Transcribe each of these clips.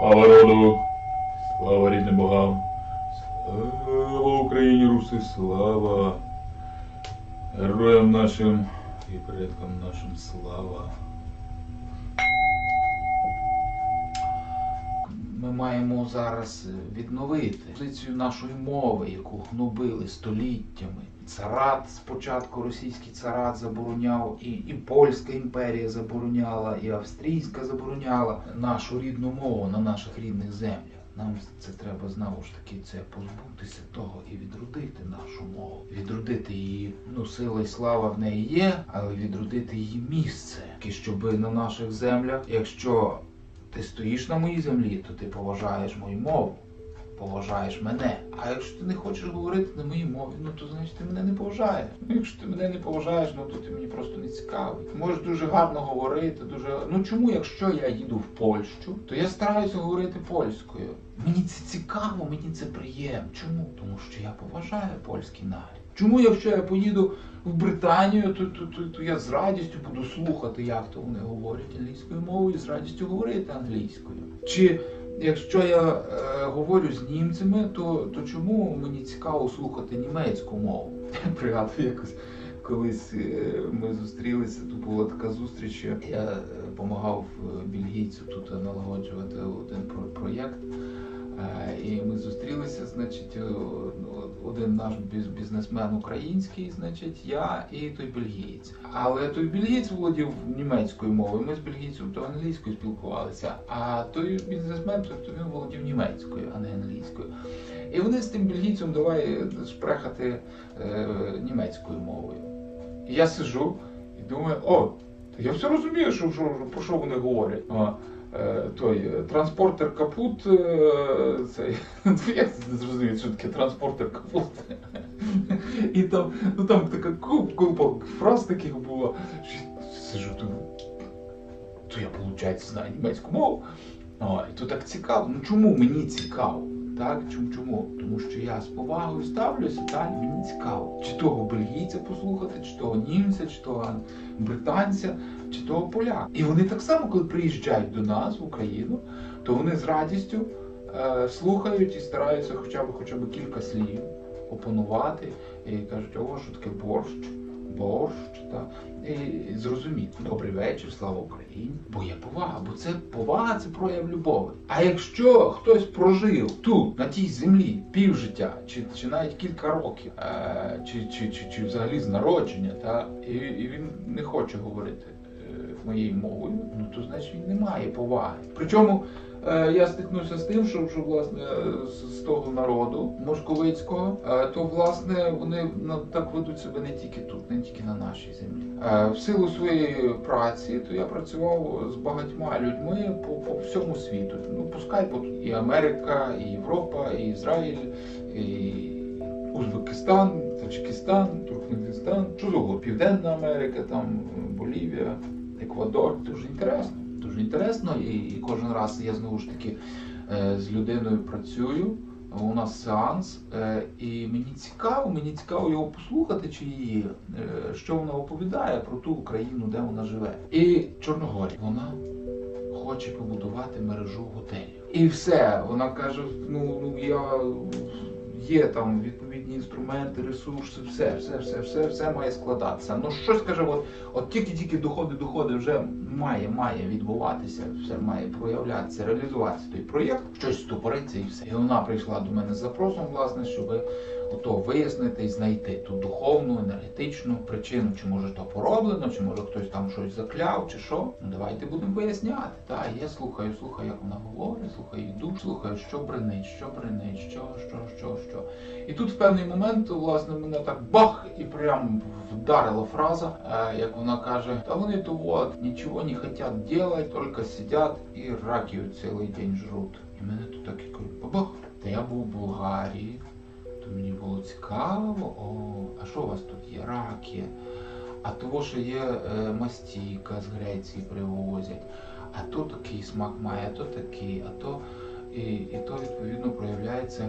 Слава роду, слава рідним богам, слава Україні, Руси, слава героям нашим і предкам нашим. Слава. Маємо зараз відновити позицію нашої мови, яку гнобили століттями. Царат спочатку російський царат забороняв, і, і польська імперія забороняла, і австрійська забороняла нашу рідну мову на наших рідних землях. Нам це треба знову ж таки це позбутися того і відродити нашу мову, відродити її. Ну, сила і слава в неї є, але відродити її місце, щоб на наших землях, якщо ти стоїш на моїй землі, то ти поважаєш мою мову, поважаєш мене. А якщо ти не хочеш говорити на моїй мові, ну то значить ти мене не поважаєш. Ну, якщо ти мене не поважаєш, ну то ти мені просто не цікавий. Ти можеш дуже гарно говорити, дуже. Ну чому, якщо я їду в Польщу, то я стараюся говорити польською. Мені це цікаво, мені це приємно. Чому? Тому що я поважаю польський народ. Чому, якщо я поїду в Британію, то, то, то, то я з радістю буду слухати, як то вони говорять англійською мовою, і з радістю говорити англійською. Чи якщо я е, говорю з німцями, то, то чому мені цікаво слухати німецьку мову? Пригадую якось. Колись е, ми зустрілися, тут була така зустріч. Я допомагав бельгійцю тут налагоджувати один про- проєкт. Е, І ми зустрілися, значить, е, один наш бізнесмен український, значить, я і той бельгієць. Але той бельгієць володів німецькою мовою. Ми з бельгійцем то англійською спілкувалися, а той бізнесмен, то, то він володів німецькою, а не англійською. І вони з тим бельгійцем давай шпрехати е, німецькою мовою. І я сижу і думаю, о, я все розумію, що, що, про що вони говорять. А, е, той е, транспортер капут, е, цей, ну, я зрозумів, що таке транспортер капут. І там, ну там така куп, купа фраз таких було. Сижу, думаю, то я, виходить, знаю німецьку мову. О, і то так цікаво. Ну чому мені цікаво? Так, чому? Тому що я з повагою ставлюся, так, мені цікаво. Чи того бельгійця послухати, чи того німця, чи того британця, чи того поляка. І вони так само, коли приїжджають до нас в Україну, то вони з радістю е, слухають і стараються хоча б хоча б кілька слів опанувати. І кажуть, о, що таке борщ, борщ, та і зрозуміти. Добрий вечір, слава Україні. Бо є повага, бо це повага, це прояв любові. А якщо хтось прожив тут, на тій землі, півжиття, чи, чи навіть кілька років, е, чи, чи, чи, чи взагалі з народження, та, і, і він не хоче говорити моєю мовою, ну то значить він не має поваги. Причому е, я стикнувся з тим, що, що власне з, з того народу московицького, е, то власне вони так ведуть себе не тільки тут, не тільки на нашій землі. Е, в силу своєї праці, то я працював з багатьма людьми по, по всьому світу. Ну, пускай по і Америка, і Європа, і Ізраїль, і Узбекистан, Таджикистан, Туркменістан, що Південна Америка, там Болівія, Еквадор. Дуже інтересно. Дуже інтересно, і, і кожен раз я знову ж таки е, з людиною працюю. У нас сеанс, е, і мені цікаво, мені цікаво його послухати, чи її, е, що вона оповідає про ту Україну, де вона живе. І Чорногорія, вона хоче побудувати мережу готелів. І все. Вона каже: ну, ну я є там відповідні інструменти, ресурси, все, все, все, все, все має складатися. Ну щось каже, от, от тільки-тільки доходи, доходи вже має, має відбуватися, все має проявлятися, реалізуватися той проєкт, щось стопориться і все. І вона прийшла до мене з запросом, власне, щоб ото вияснити і знайти ту духовну, енергетичну причину, чи може то пороблено, чи може хтось там щось закляв, чи що. Ну давайте будемо виясняти. Та я слухаю, слухаю, як вона говорить, слухаю дух, слухаю, що бренить, що бренить, що, що, що, що. І тут в певний момент, власне, мене так бах і прям вдарила фраза, е, як вона каже: Та вони то от нічого не хочуть делать, тільки сидять і ракію цілий день жруть. І мене тут так і кажуть, бабах. Та я був в Болгарії, то мені було цікаво, о, а що у вас тут є? Ракія. А того, що є е, мастійка з Греції привозять, а то такий смак має, а то такий, а то і, і то відповідно проявляється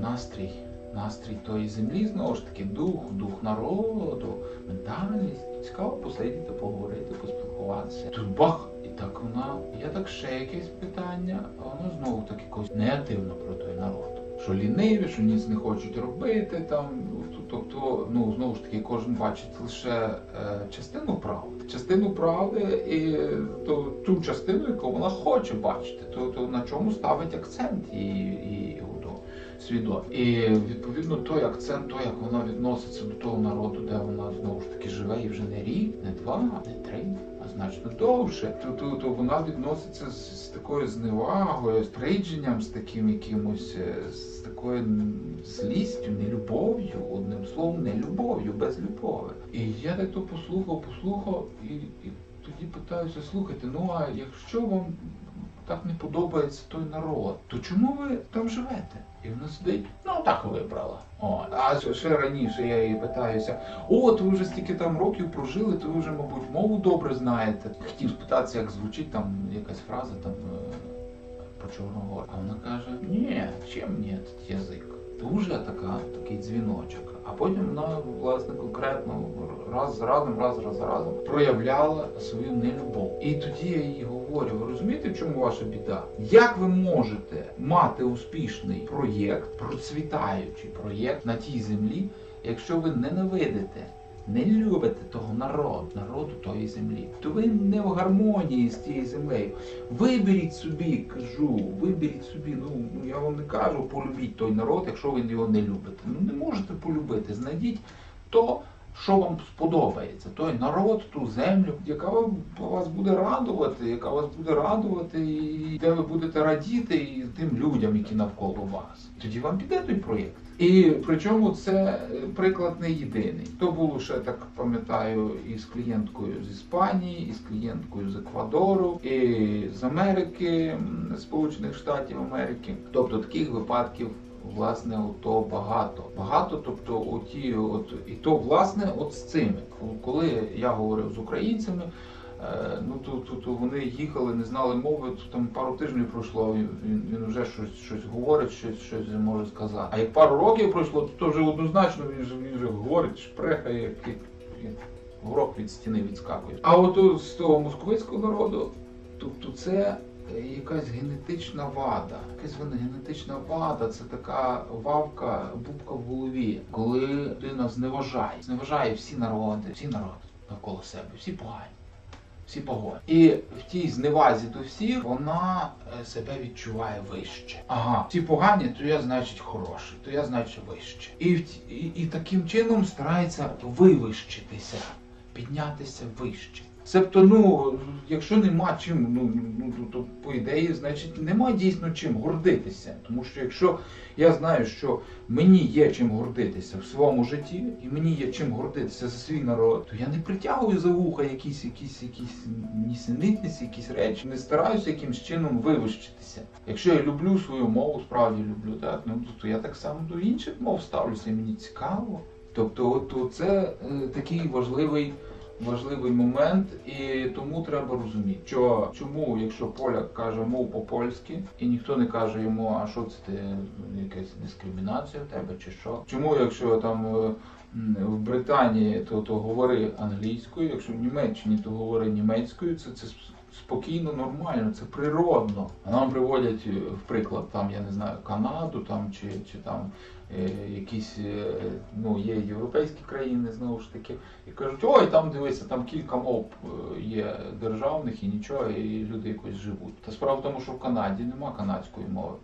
настрій, настрій тої землі, знову ж таки, дух, дух народу, ментальність. Цікаво посидіти, поговорити, поспілкуватися. Тут бах! І так вона, є так ще якесь питання, а воно знову так якось негативно про той народ. Що ліниві, що ніц не хочуть робити там. ну, Тобто, ну знову ж таки, кожен бачить лише е, частину правди. Частину правди і то, ту частину, яку вона хоче бачити, то, то на чому ставить акцент і, і до свідомо. І відповідно той акцент, то як вона відноситься до того народу, де вона знову ж таки живе, і вже не рік, не два, не три, а значно довше. То, то, то вона відноситься з, з такою зневагою, з приїдженням, з таким якимось е, з такою злістю, нелюбов'ю, одним словом, нелюбов'ю, без любові. І я так то послухав, послухав, і, і тоді питаюся, слухайте, ну а якщо вам так не подобається той народ, то чому ви там живете? І вона сидить, ну так вибрала. О, а ще- раніше я її питаюся: о, то ви вже стільки там років прожили, то ви вже, мабуть, мову добре знаєте. Хотів спитатися, як звучить там якась фраза там е, про Чорногор. А вона каже: Ні, чим ні, язик. Дуже така, такий дзвіночок. А потім вона, власне, конкретно раз за разом, раз за разом проявляла свою нелюбов. І тоді я їй говорю: ви розумієте, в чому ваша біда? Як ви можете мати успішний проєкт, процвітаючий проєкт на тій землі, якщо ви ненавидите? Не любите того народу, народу тої землі, то ви не в гармонії з тією землею. Виберіть собі, кажу, виберіть собі. Ну, ну я вам не кажу, полюбіть той народ, якщо ви його не любите. Ну не можете полюбити. Знайдіть то, що вам сподобається. Той народ, ту землю, яка вас буде радувати, яка вас буде радувати, і де ви будете радіти і тим людям, які навколо вас. Тоді вам піде той проєкт. І причому це е, приклад не єдиний. То було ще так пам'ятаю із клієнткою з Іспанії, і з клієнткою з Еквадору, і з Америки, Сполучених Штатів Америки. Тобто таких випадків. Власне, ото багато. Багато, тобто, оті, от, і то, власне, от з цими. Коли я говорив з українцями, е, ну то, то, то вони їхали, не знали мови, то там пару тижнів пройшло, він, він вже щось, щось говорить, щось, щось може сказати. А як пару років пройшло, то, то вже однозначно він вже, він вже говорить, шпрехає, як, як, як горох від стіни відскакує. А от з того московицького народу, тобто це якась генетична вада. Якась генетична вада, це така вавка, бубка в голові, коли людина зневажає, зневажає всі народи, всі народи навколо себе, всі погані. Всі погоди. І в тій зневазі до всіх вона е, себе відчуває вище. Ага, всі погані, то я значить хороший, то я значить вище. І, і, і таким чином старається вивищитися, піднятися вище. Себто, ну, якщо нема чим, ну, ну то, то по ідеї, значить, нема дійсно чим гордитися. Тому що якщо я знаю, що мені є чим гордитися в своєму житті, і мені є чим гордитися за свій народ, то я не притягую за вуха якісь, якісь, якісь нісенітниці, якісь речі, не стараюся якимсь чином вивищитися. Якщо я люблю свою мову, справді люблю, так, ну, то я так само до інших мов ставлюся, і мені цікаво. Тобто, от це е, такий важливий важливий момент, і тому треба розуміти, що чому, якщо поляк каже мов по-польськи, і ніхто не каже йому, а що це ти якась дискримінація в тебе чи що? Чому, якщо там е, в Британії, то, то говори англійською, якщо в Німеччині, то говори німецькою, це, це спокійно, нормально, це природно. А нам приводять е, в приклад там, я не знаю, Канаду там чи, чи там е, якісь е, ну, є європейські країни знову ж таки, і кажуть, ой, там дивися, там кілька мов е, є державних і нічого, і люди якось живуть. Та справа в тому, що в Канаді нема канадської мови.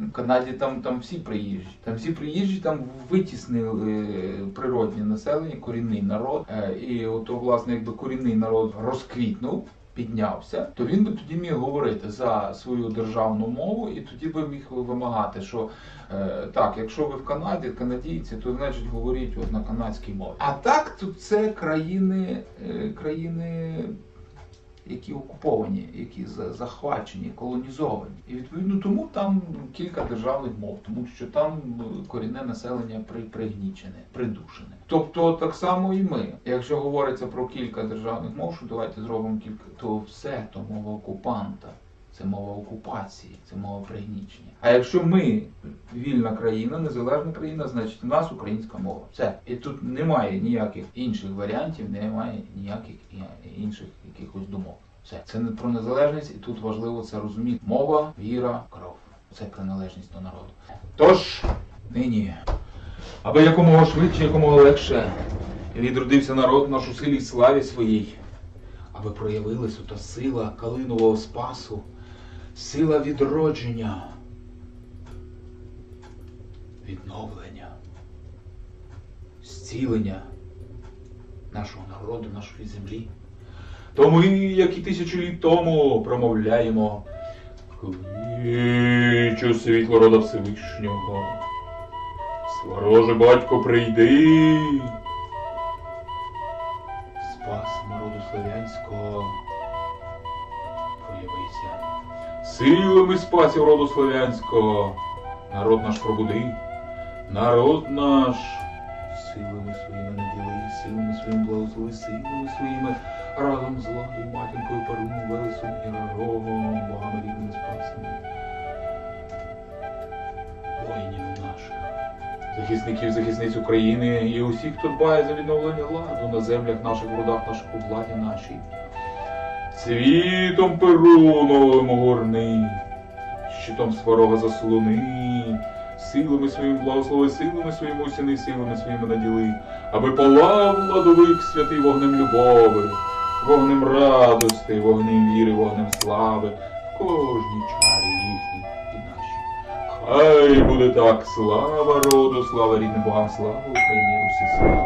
В Канаді там, там всі приїжджі. Там всі приїжджі, там витіснили е, природні населення, корінний народ. І от, власне, якби корінний народ розквітнув. Піднявся, то він би тоді міг говорити за свою державну мову, і тоді би міг вимагати, що е, так, якщо ви в Канаді, канадійці, то значить говоріть от на канадській мові. А так, то це країни, е, країни які окуповані, які захвачені, колонізовані. І відповідно тому там кілька державних мов, тому що там е, корінне населення при, пригнічене, придушене. Тобто так само і ми. Якщо говориться про кілька державних мов, що давайте зробимо кілька, то все то мова окупанта. Це мова окупації, це мова пригнічення. А якщо ми вільна країна, незалежна країна, значить у нас українська мова. Все. І тут немає ніяких інших варіантів, немає ніяких інших якихось думок. Все, це не про незалежність, і тут важливо це розуміти. Мова, віра, кров. Це приналежність до народу. Тож, нині, аби якомога швидше, якомога легше відродився народ наш у силі славі своїй, аби проявилась та сила Калинового Спасу, сила відродження, відновлення, зцілення нашого народу, нашої землі. То ми, як і тисячу літ тому, промовляємо Кличу світло рода Всевишнього. Свороже батько прийди. Силами спасів роду славянського. Народ наш пробуди. Народ наш. Силами своїми наділи, силами своїми благослови, силами своїми разом з владою, матінкою Перуну, Велесом і Рогом, богами рідними спасами. Воїнів наших, захисників, захисниць України і усіх, хто дбає за відновлення ладу на землях наших, в родах наших, у владі нашій. Світом Перуновим горний, щитом сварога заслони, силами своїм благослови, силами своїм усіни, силами своїми наділи, аби палав ладовик святий вогнем любови, вогнем радости, вогнем віри, вогнем слави, в кожній чарі їхній і нашій. Хай буде так, слава роду, слава рідним богам, слава Україні, Русі, слава.